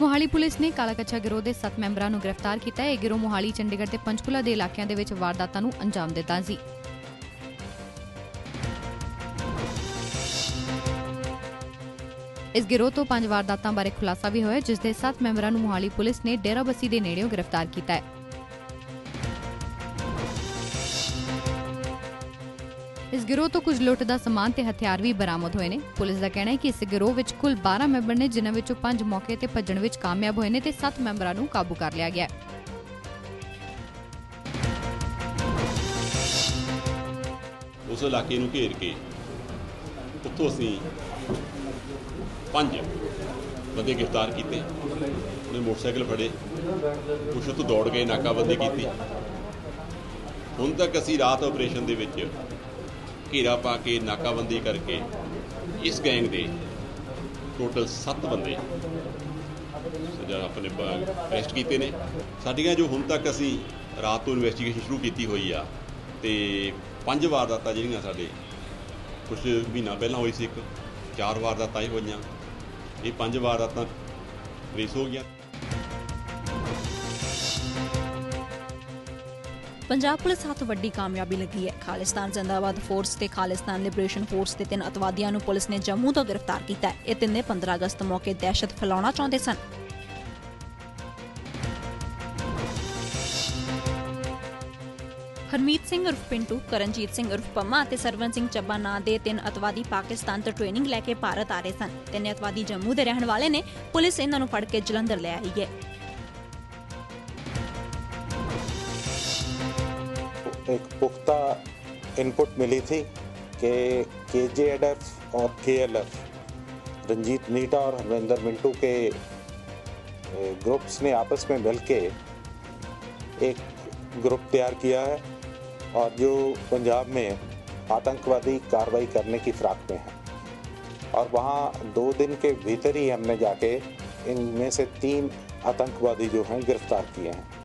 Mohali police ਨੇ ਕਾਲਾ ਕੱਛਾ ਗਿਰੋਹ ਦੇ 7 ਮੈਂਬਰਾਂ ਨੂੰ ਗ੍ਰਿਫਤਾਰ ਕੀਤਾ। ਹੈ ਇਹ ਗਿਰੋਹ ਮੋਹਾਲੀ, ਚੰਡੀਗੜ੍ਹ ਤੇ ਪੰਚਕੁਲਾ ਦੇ ਇਲਾਕਿਆਂ ਦੇ ਵਿੱਚ ਵਾਰਦਾਤਾਂ ਨੂੰ ਅੰਜਾਮ ਦਿੰਦਾ ਸੀ। ਇਸ ਗਿਰੋਹ ਤੋਂ ਪੰਜ ਵਾਰਦਾਤਾਂ ਬਾਰੇ ਖੁਲਾਸਾ ਵੀ ਹੋਇਆ, ਜਿਸ ਦੇ 7 ਮੈਂਬਰਾਂ ਨੂੰ ਮੋਹਾਲੀ ਪੁਲਿਸ ਨੇ ਡੇਰਾਬੱਸੀ ਦੇ ਨੇੜਿਓਂ ਗ੍ਰਿਫਤਾਰ ਕੀਤਾ ਹੈ। ਇਸ ਗਿਰੋਹ ਤੋਂ ਕੁਝ ਲੁੱਟ ਦਾ ਸਮਾਨ ਤੇ ਹਥਿਆਰ ਵੀ ਬਰਾਮਦ ਹੋਏ ਨੇ। ਪੁਲਿਸ ਦਾ ਕਹਿਣਾ ਹੈ ਕਿ ਇਸ ਗਿਰੋਹ ਵਿੱਚ ਕੁੱਲ 12 ਮੈਂਬਰ ਨੇ, ਜਿਨ੍ਹਾਂ ਵਿੱਚੋਂ 5 ਮੌਕੇ ਤੇ ਭੱਜਣ ਵਿੱਚ ਕਾਮਯਾਬ ਹੋਏ ਨੇ ਤੇ 7 ਮੈਂਬਰਾਂ ਨੂੰ ਕਾਬੂ ਕਰ ਲਿਆ ਗਿਆ ਹੈ। ਉਸ ਇਲਾਕੇ ਨੂੰ ਘੇਰ ਕੇ ਉੱਥੋਂ ਅਸੀਂ ਪੰਜ ਬੰਦੇ ਗ੍ਰਿਫਤਾਰ ਕੀਤੇ। ਉਹਨੇ ਮੋਟਰਸਾਈਕਲ ਫੜੇ, ਕੁਛ ਤੋਂ ਦੌੜ ਗਏ ਨਾਕਾਬੰਦੀ ਕੀਤੀ। ਹੁਣ ਤੱਕ ਅਸੀਂ ਰਾਤ ਆਪਰੇਸ਼ਨ ਦੇ ਵਿੱਚ ਘੇਰਾ ਪਾ ਕੇ, ਨਾਕਾਬੰਦੀ ਕਰਕੇ ਇਸ ਗੈਂਗ ਦੇ ਟੋਟਲ 7 ਬੰਦੇ ਜਿਹੜਾ ਆਪਣੇ ਅਰੈਸਟ ਕੀਤੇ ਨੇ। ਸਾਡੀਆਂ ਜੋ ਹੁਣ ਤੱਕ ਅਸੀਂ ਰਾਤ ਤੋਂ ਇਨਵੈਸਟੀਗੇਸ਼ਨ ਸ਼ੁਰੂ ਕੀਤੀ ਹੋਈ ਆ ਤੇ ਪੰਜ ਵਾਰਦਾਤਾਂ ਜਿਹੜੀਆਂ ਸਾਡੇ ਕੁਝ ਮਹੀਨਾ ਪਹਿਲਾਂ ਹੋਈ ਸੀ ਇੱਕ, ਚਾਰ ਵਾਰਦਾਤਾਂ ਹੀ ਹੋਈਆਂ। ਇਹ ਪੰਜ ਵਾਰਦਾਤਾਂ ਰੇਸ ਹੋ ਗਈਆਂ। ਪੰਜਾਬ ਪੁਲਿਸ ਹੱਥ ਵੱਡੀ ਕਾਮਯਾਬੀ ਲੱਗੀ ਹੈ। ਖਾਲਿਸਤਾਨ ਜ਼ਿੰਦਾਬਾਦ ਫੋਰਸ ਤੇ ਖਾਲਿਸਤਾਨ ਲਿਬਰੇਸ਼ਨ ਫੋਰਸ ਦੇ ਤਿੰਨ ਅਤਵਾਦੀਆਂ ਨੂੰ ਪੁਲਿਸ ਨੇ ਜੰਮੂ ਤੋਂ ਗ੍ਰਿਫਤਾਰ ਕੀਤਾ ਹੈ। ਇਹ ਤਿੰਨੇ 15 ਅਗਸਤ ਮੌਕੇ ਦਹਿਸ਼ਤ ਫੈਲਾਉਣਾ ਚਾਹੁੰਦੇ ਸਨ। ਹਰਮੀਤ ਸਿੰਘ ਉਰਫ ਪਿੰਟੂ, ਕਰਨਜੀਤ ਸਿੰਘ ਉਰਫ ਪੰਮਾ ਅਤੇ ਸਰਵਨ ਸਿੰਘ ਚੱਬਾ ਨਾਂ ਦੇ ਤਿੰਨ ਅਤਵਾਦੀ ਪਾਕਿਸਤਾਨ ਤੋਂ ਟ੍ਰੇਨਿੰਗ ਲੈ ਕੇ ਭਾਰਤ ਆ ਰਹੇ ਸਨ। ਤਿੰਨੇ ਅਤਵਾਦੀ ਜੰਮੂ ਦੇ ਰਹਿਣ ਵਾਲੇ ਨੇ। ਪੁਲਿਸ ਇਹਨਾਂ ਨੂੰ ਫੜ ਕੇ ਜਲੰਧਰ ਲੈ ਆਈ ਹੈ। एक पुख्ता इनपुट मिली थी कि के जे एड एफ़ और के एल एफ़ रंजीत नीटा और हरविंदर मिंटू के ग्रुप्स ने आपस में मिल के एक ग्रुप तैयार किया है और जो पंजाब में आतंकवादी कार्रवाई करने की फिराक में है। और वहाँ दो दिन के भीतर ही हमने जाके इनमें से तीन आतंकवादी जो हैं गिरफ़्तार किए हैं।